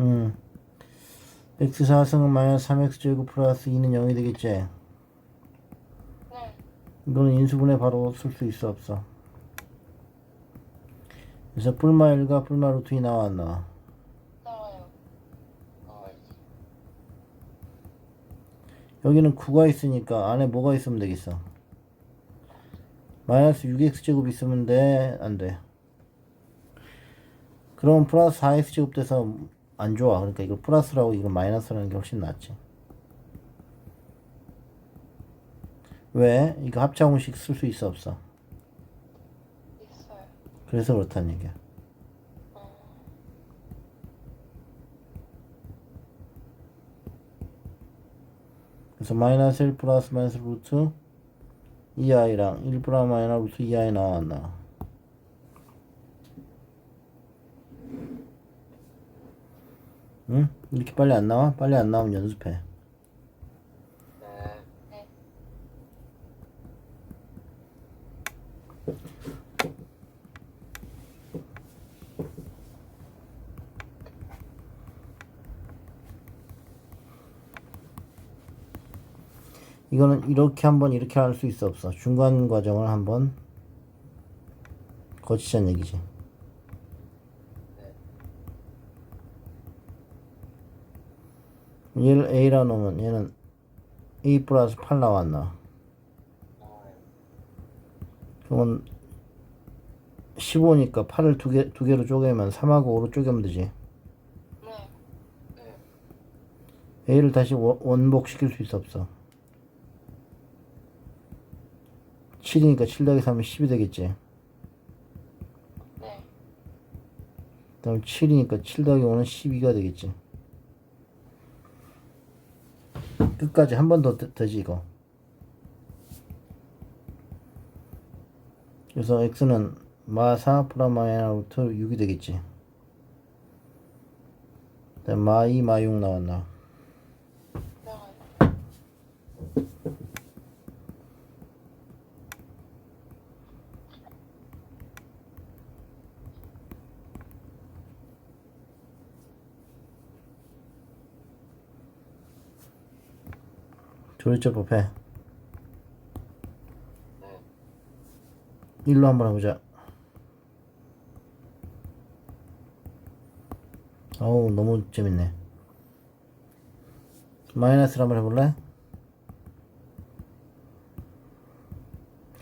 음. x 4승은 마이너스 3x 제곱 플러스 2는 0이 되겠지? 네. 이거는 인수분해 바로 쓸 수 있어 없어? 그래서 뿔마 1과 뿔마 루트 2 나와 안 나와? 나와요. 나와야지. 여기는 9가 있으니까 안에 뭐가 있으면 되겠어? 마이너스 6x 제곱 있으면 돼? 안 돼? 그럼 플러스 4x 제곱 돼서 안 좋아. 그러니까 이거 플러스라고 이거 마이너스라는 게 훨씬 낫지. 왜? 이거 합차공식 쓸 수 있어 없어? 있어요. 그래서 그렇다는 얘기야. 어. 그래서 마이너스 1 플러스 마이너스 루트 2i랑 1 플러스 마이너스 루트 2i 나와 안나와? 응? 이렇게 빨리 안 나와? 빨리 안 나오면 연습해. 이거는 이렇게 한번 이렇게 할 수 있어 없어? 중간 과정을 한번 거치자는 얘기지. 얘를 a라 놓으면 얘는 a 플러스 8 나왔나? 그러면 15니까 8을 두 개, 두 개로 쪼개면 3하고 5로 쪼개면 되지. 네. 네. a를 다시 원- 원복시킬 수 있어 없어? 7이니까 7 더하기 3은 10이 되겠지. 네. 그 다음 7이니까 7 더하기 5는 12가 되겠지. 끝까지 한 번 더 되지 이거. 그래서 x는 마4 플러스 마이너스 루트 6이 되겠지. 마2 마6 나왔나. 나와요. 조리제법 해. 네. 1로 한번 해보자. 어우, 너무 재밌네. 마이너스를 한번 해볼래?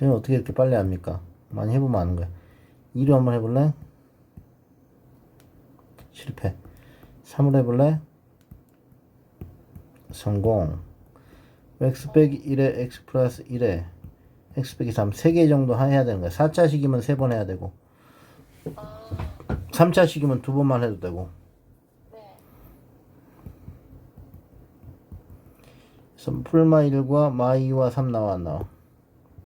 쟤는 어떻게 이렇게 빨리 합니까? 많이 해보면 아는 거야. 2로 한번 해볼래? 실패. 3으로 해볼래? 성공. X 빼기 1에 x 플러스 1에 x 빼기 3. 3개 정도 해야 되는 거야. 4차식이면 3번 해야 되고. 아. 3차식이면 두 번만 해도 되고. 네. 그래서 풀마 1과 마 2와 3 나와 안 나와?